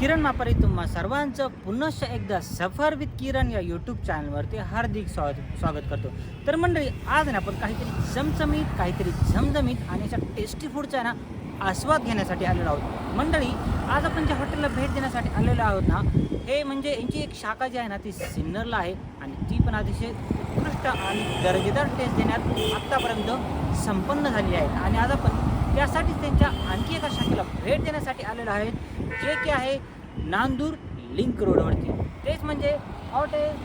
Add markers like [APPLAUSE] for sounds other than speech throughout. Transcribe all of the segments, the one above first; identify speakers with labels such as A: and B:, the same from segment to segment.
A: किरण मापारी तुम्हा सर्वांचं पुनश्च एकदा सफर विथ किरण या यूट्यूब चॅनलवरती हार्दिक स्वागत स्वागत करतो. तर मंडळी आज ना आपण काहीतरी चमचमीत काहीतरी झमझमीत आणि अशा टेस्टी फूडचा ना आस्वाद घेण्यासाठी आलेलो आहोत. मंडळी आज आपण ज्या हॉटेलला भेट देण्यासाठी आलेलो आहोत ना हे म्हणजे यांची एक शाखा जी आहे ना ती सिन्नरला आहे आणि ती पण अतिशय उत्कृष्ट आणि दर्जेदार टेस्ट देण्यात आत्तापर्यंत संपन्न झालेली आहे. आणि आज आपण त्यासाठीच त्यांच्या आणखी एका शाखेला भेट देण्यासाठी आलेलो आहे जे की आहे नांदूर लिंक रोडवरती तेच म्हणजे हॉटेल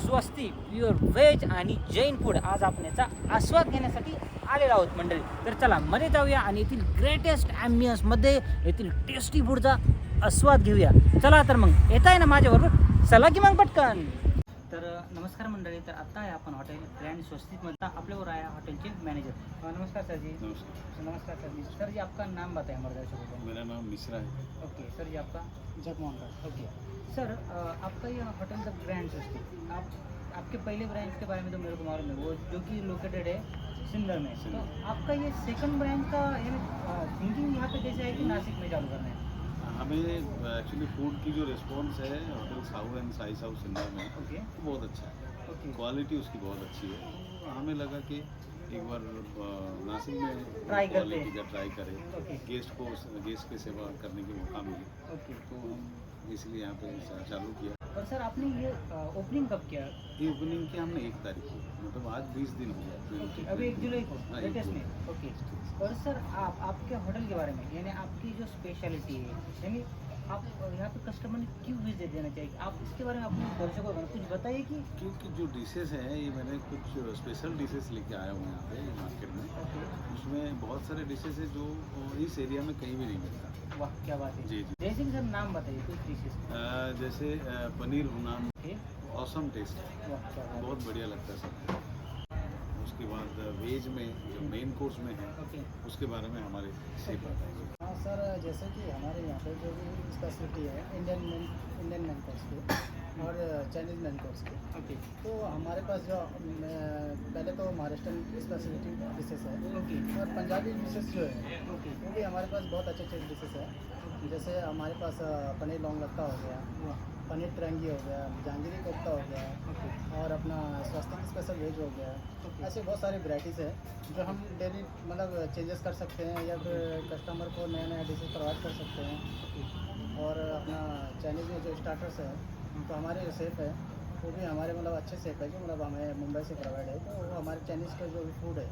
A: स्वस्ती प्युअर व्हेज आणि जैन फूड आज आपण याचा आस्वाद घेण्यासाठी आलेलो आहोत मंडळी. तर चला मध्ये जाऊया आणि येथील ग्रेटेस्ट ॲम्बियन्समध्ये येथील टेस्टी फूडचा आस्वाद घेऊया. चला तर मग येत आहे ना माझ्याबरोबर? चला की मग पटकन. नमस्कार मंडळी तर आता आहे आपण हॉटेल ग्रँड स्वस्तिकमध्ये. आपल्यावर आहे हॉटेलचे मॅनेजर. नमस्कार सर जी
B: नमस्कार.
A: नमस्कार सर जी सर जी आपका नाम बताएं हमारे दर्शकों को.
B: मेरा नाम मिश्रा है.
A: ओके सर जी आपका जगमोहन राज ओके. सर आपका ये होटल द ग्रैंड स्वस्तिक. आप आपके पहले ब्रांच के बारे में तो मेरे को मालूम है वो जो कि लोकेटेड है सिंदर में. तो। आपका ये सेकंड ब्रांच का थिंकिंग यहाँ पे कैसे है कि नासिक में चालू करना है?
B: हमें एक्चुअली फ़ूड की जो रिस्पॉन्स है होटल साहू एंड साई साहू सिंधा में okay. बहुत अच्छा है।
A: Okay.
B: क्वालिटी उसकी बहुत अच्छी है। तो हमें लगा कि एक बार नासिक में क्वालिटी का ट्राई करें गेस्ट को गेस्ट की सेवा करने के मौका मिले तो हम इसलिए यहाँ पर चालू किया।
A: और सर आपने ये ओपनिंग कब किया?
B: ये ओपनिंग किया हमने एक तारीख को मतलब आज बीस दिन हो गया
A: अभी एक जुलाई को
B: हाँ,
A: लेटेस्ट में ओके और सर आप आपके होटल के बारे में यानी आपकी जो स्पेशलिटी है यानी आप यहाँ पे कस्टमर ने क्यों विज़िट देना चाहिए? आप इसके बारे में अपने दर्शकों को कुछ बताइए कि?
B: क्योंकि जो डिशेस हैं ये मैंने कुछ स्पेशल डिशेस लेके आया हूँ यहाँ पे मार्केट में। उसमें बहुत सारे डिशेस है जो इस एरिया में कहीं भी नहीं मिलता।
A: वाह क्या बात है।
B: जी जी।
A: जैसे कि सर नाम बताइए कुछ डिशेस
B: जैसे पनीर
A: ओके।
B: औसम टेस्ट बहुत बढ़िया लगता है सबको उसके बाद वेज में जो मेन कोर्स में है उसके बारे में हमारे बताएँगे
C: हाँ सर जैसे कि हमारे यहाँ पे जो भी स्पेशलिटी है इंडियन मेन इंडियन मैनकोर्स की और चाइनीज़ मैनकोर्स की।
A: ओके
C: तो हमारे पास जो पहले तो महाराष्ट्र स्पेशलिटी डिशेस है।
A: ओके
C: और पंजाबी डिशेस जो है
A: ओके
C: भी हमारे पास बहुत अच्छे अच्छे डिशेज हैं। जैसे हमारे पास पनीर लौंग लत्ता हो गया, पनीर तिरंगी हो गया जहांगीरी कोफ्ता हो गया, और अपना स्वास्थ्य स्पेशल वेज हो गया। ऐसे बहुत सारी वैराइटीज़ है जो हम डेली मतलब चेंजेस कर सकते हैं या फिर कस्टमर को नया नया डिशेज प्रोवाइड कर सकते हैं। और अपना चाइनीज़ में जो स्टार्टर्स है तो हमारे जो सेफ़ है, वो भी हमारे मतलब अच्छे सेफ़ है जो मतलब हमें मुंबई से प्रोवाइड है। तो वो हमारे चाइनीज़ का जो भी फ़ूड है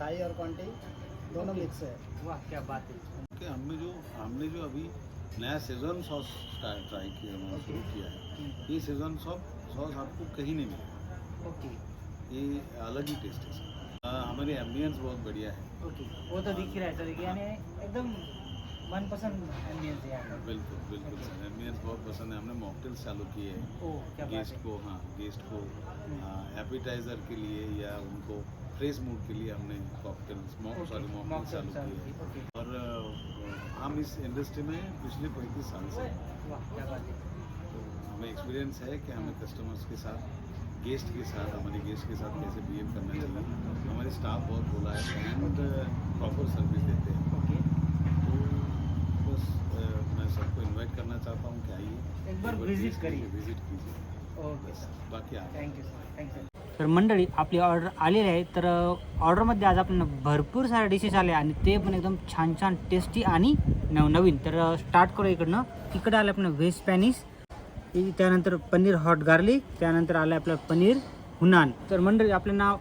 C: थाई और क्वांटी दोनों मिक्स है।
A: वाह क्या बात है।
B: कि हमने जो हमने जो अभी नया सीज़न सॉस ट्राई किया है,
A: Okay.
B: शुरू किया है। ये सीज़न सॉस सॉस आपको कहीं नहीं मिलेगा
A: ओके
B: ये अलग ही टेस्ट है। हमारे हमारी एम्बियंस बहुत बढ़िया है।
A: ओके वो तो दिख ही रहा है सर यानी एकदम मनपसंद एम्बियंस है।
B: बिल्कुल बिल्कुल सर। एम्बियंस बहुत पसंद है। हमने मॉकटेल्स चालू किए हैं। गेस्ट को हाँ गेस्ट को एपिटाइजर के लिए या उनको फ्रेश मूड के लिए हमने कॉकटेल्स सॉरी मॉकटेल चालू किए हैं। और हम इस इंडस्ट्री में पिछले पैंतीस साल से हैं।
A: है।
B: तो हमें एक्सपीरियंस है कि हमें कस्टमर्स के साथ गेस्ट के साथ हमारे गेस्ट के साथ कैसे बिहेव करना चाहिए। हमारे स्टाफ बहुत बोला है एंड प्रॉपर सर्विस देते हैं। सबको इनवाइट करना चाहता हूँ कि आइए
A: एक बार
B: taste
A: करिए।
B: विजिट कीजिए।
A: Okay sir.
B: बाकी आप।
A: थँक्यू सर थँक्यू तर मंडळी आपली ऑर्डर आलेली आहे. तर ऑर्डरमध्ये आज आपल्याला भरपूर सारे डिशेस आले आणि ते पण एकदम छान छान टेस्टी आणि नवनवीन. तर स्टार्ट करू इकडनं. इकडे आलं आपलं व्हेज स्पॅनिश त्यानंतर पनीर हॉट गार्लिक त्यानंतर आलं आपलं पनीर हुनान. तर मंडळी आपलं नाव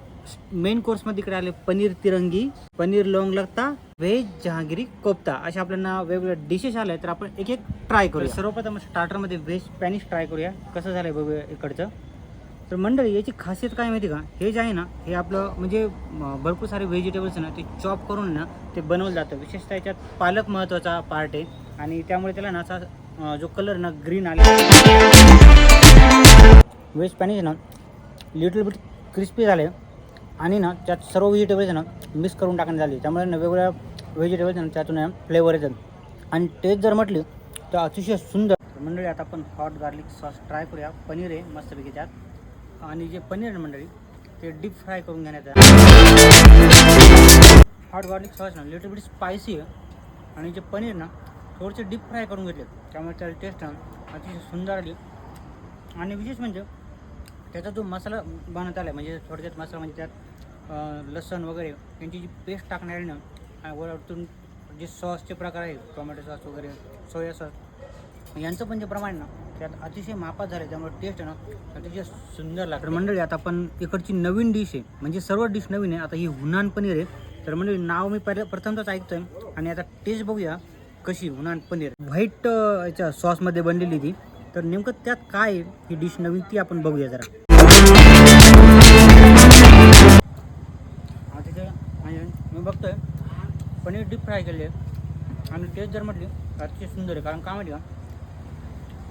A: मेन कोर्समध्ये इकडे आले पनीर तिरंगी पनीर लोंग लगता व्हेज जहांगिरी कोफ्ता. अशा आपल्याला वेगवेगळ्या डिशेस आल्या तर आपण एक एक ट्राय करूया. सर्वप्रथम स्टार्टरमध्ये व्हेज स्पॅनिश ट्राय करूया. कसं झालं बघूया इकडचं. तर मंडळी याची खासियत काय माहिती का? हे जे आहे ना हे आपलं म्हणजे भरपूर सारे व्हेजिटेबल्स ना ते चॉप करून ना ते बनवलं जातं. विशेषतः याच्यात पालक महत्त्वाचा पार्ट आहे. आणि त्यामुळे त्याला ना असा जो कलर ना ग्रीन आले. व्हेज स्पॅनिश ना लिटल बिट क्रिस्पी झाले आणि ना त्यात सर्व व्हेजिटेबल्स ना मिक्स करून टाकण्यात आली. त्यामुळे ना वेगवेगळ्या व्हेजिटेबल्स ना त्यातून फ्लेवर येतात. आणि टेस्ट जर म्हटली तर अतिशय सुंदर. मंडळी आता आपण हॉट गार्लिक सॉस ट्राय करूया. पनीर आहे मस्तपैकी त्यात. आणि जे पनीर आहे ना मंडळी ते डीप फ्राय करून घेण्यात आहे हॉट गार्लिक सॉस ना लिटल बिट स्पायसी आहे. आणि जे पनीर ना थोडेसे डीप फ्राय करून घेतले. त्यामुळे त्याला टेस्ट अतिशय सुंदर आली. आणि विशेष म्हणजे त्याचा जो मसाला बनवत आला आहे म्हणजे थोडक्यात मसाला म्हणजे त्यात लसण वगैरे यांची जी पेस्ट टाकणार आहे ना वरतून जे सॉसचे प्रकार आहे टोमॅटो सॉस वगैरे सोया सॉस यांचं पण जे प्रमाण आहे ना त्यात अतिशय मापात झालं आहे त्यामुळे टेस्ट आहे ना अतिशय सुंदर लागतं. मंडळी आता आपण इकडची नवीन डिश आहे. म्हणजे सर्व डिश नवीन आहे. आता ही हुनान पनीर आहे. तर मंडळी नाव मी पहिले प्रथमतच आहे आणि आता टेस्ट बघूया कशी हुनान पनीर. व्हाईट याच्या सॉसमध्ये बनलेली ती. तर नेमकं त्यात काय आहे ही डिश नवीन ती आपण बघूया जरा. पनीर डीप फ्राय केले. आणि टेस्ट जर म्हटली तर अतिशय सुंदर आहे. कारण का माहिती का?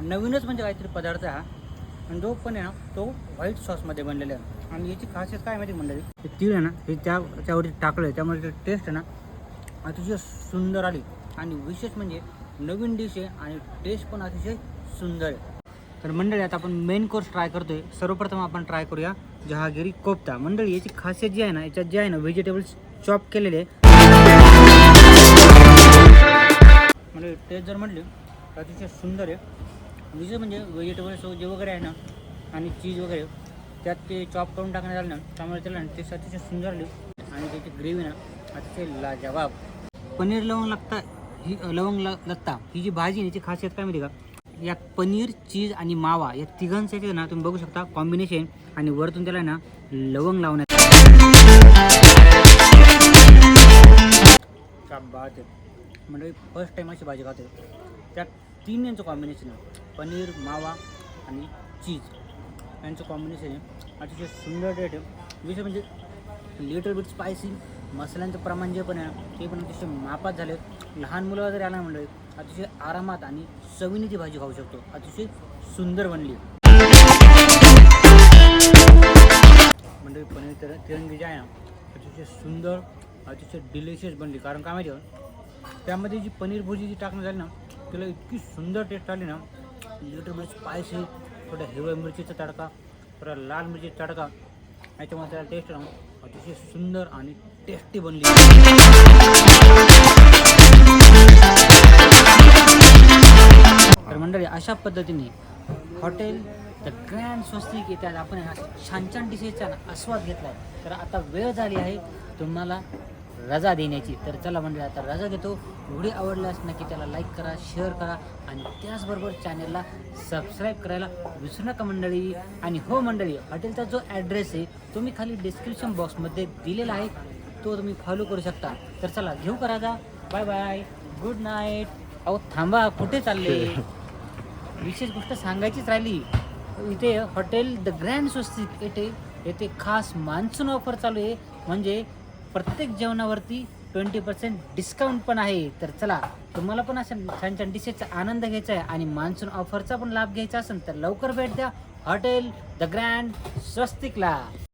A: नवीनच म्हणजे काहीतरी पदार्थ आहे हा. आणि जो पण आहे ना तो व्हाईट सॉसमध्ये बनलेला आहे. आणि याची खासियत काय माहिती मंडळी? ते तीळ आहे ना हे त्या त्यावरती टाकलं आहे त्यामुळे ते टेस्ट आहे ना अतिशय सुंदर आली. आणि विशेष म्हणजे नवीन डिश आहे आणि टेस्ट पण अतिशय सुंदर आहे. तर मंडळी आता आपण मेन कोर्स ट्राय करतोय. सर्वप्रथम आपण ट्राय करूया जहागिरी कोफ्ता. मंडळी याची खासियत जी आहे ना याच्यात जे आहे ना व्हेजिटेबल्स चॉप केलेले म्हणजे टेस्ट जर म्हटली तर अतिशय सुंदर आहे. विजय म्हणजे व्हेजिटेबल सो जे वगैरे आहे ना आणि चीज वगैरे त्यात ते चॉप करून टाकण्यात आलं ना त्यामुळे त्याला टेस्ट अतिशय सुंदर आली. आणि त्याची ग्रेव्ही ना अतिशय लाजवाब. पनीर लवंग लागता ही लवंग ल लत्ता ही जी भाजी आहे याची खासियत काय माहिती का? यात पनीर चीज आणि मावा या तिघांसाठी ना तुम्ही बघू शकता कॉम्बिनेशन आणि वरतून त्याला आहे ना लवंग लावण्यात बात आहे. म्हणजे फर्स्ट टाईम अशी भाजी खाते त्यात तीन यांचं कॉम्बिनेशन आहे. पनीर मावा आणि चीज यांचं कॉम्बिनेशन आहे. अतिशय सुंदर रेट आहे. विषय म्हणजे लिटल बिट स्पायसी मसाल्यांचं प्रमाण जे पण आहे ते पण अतिशय मापात झाले लहान मुलं जरी आला म्हणलं अतिशय आरामात आणि चवीने ती भाजी खाऊ शकतो. अतिशय सुंदर बनली. म्हणजे पनीर तर तिरंगी जे आहे ना अतिशय सुंदर अतिशय डिलिशियस बनली. कारण काय माहिती आहे त्यामध्ये जी पनीर भुर्जी जी टाकण्यात आली ना त्याला इतकी सुंदर टेस्ट आली ना लिटल स्पायसी थोडं हिरव्या मिरचीचा तडका थोडा लाल मिरचीचा तडका याच्यामुळे त्याला टेस्ट ना अतिशय सुंदर आणि टेस्टी बनली. तर मंडळी अशा पद्धतीने हॉटेल द ग्रँड स्वस्तिक येतात. आपण छान छान डिशेसचा आस्वाद घेतला तर आता वेळ झाली आहे तुम्हाला रजा देण्याची. तर चला मंडळी आता रजा घेतो. व्हिडिओ आवडल्यास नक्की त्याला लाईक करा शेअर करा आणि त्याचबरोबर चॅनलला सबस्क्राईब करायला विसरू नका मंडळी. आणि हो मंडळी हॉटेलचा जो ॲड्रेस आहे तो मी खाली डिस्क्रिप्शन बॉक्समध्ये दिलेला आहे तो तुम्ही फॉलो करू शकता. तर चला घेऊ का राजा? बाय बाय गुड नाईट अहो थांबा कुठे चालले? [LAUGHS] विशेष गोष्ट सांगायचीच राहिली. इथे हॉटेल द ग्रँड स्वस्तिक येथे येथे खास मान्सून ऑफर चालू आहे. म्हणजे प्रत्येक जेवणावरती ट्वेंटी पर्सेंट डिस्काउंट पण आहे. तर चला तुम्हाला पण अशा छान छान डिशेसचा आनंद घ्यायचा आहे आणि मान्सून ऑफरचा पण लाभ घ्यायचा असेल तर लवकर भेट द्या. Hotel the grand स्वस्तिकला.